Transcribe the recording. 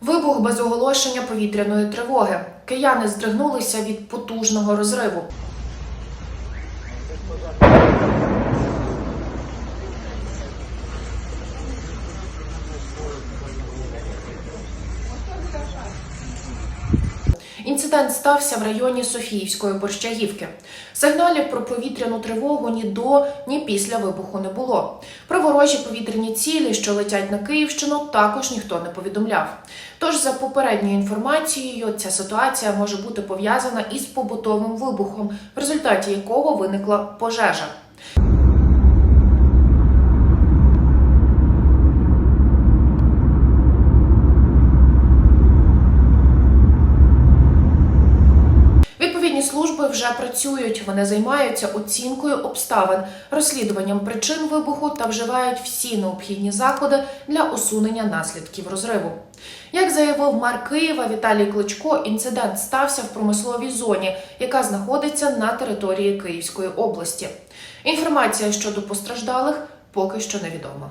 Вибух без оголошення повітряної тривоги. Кияни здригнулися від потужного розриву. Інцидент стався в районі Софіївської Борщагівки. Сигналів про повітряну тривогу ні до, ні після вибуху не було. Про ворожі повітряні цілі, що летять на Київщину, також ніхто не повідомляв. Тож, за попередньою інформацією, ця ситуація може бути пов'язана із побутовим вибухом, в результаті якого виникла пожежа. Служби вже працюють. Вони займаються оцінкою обставин, розслідуванням причин вибуху та вживають всі необхідні заходи для усунення наслідків розриву. Як заявив мер Києва Віталій Кличко, інцидент стався в промисловій зоні, яка знаходиться на території Київської області. Інформація щодо постраждалих поки що невідома.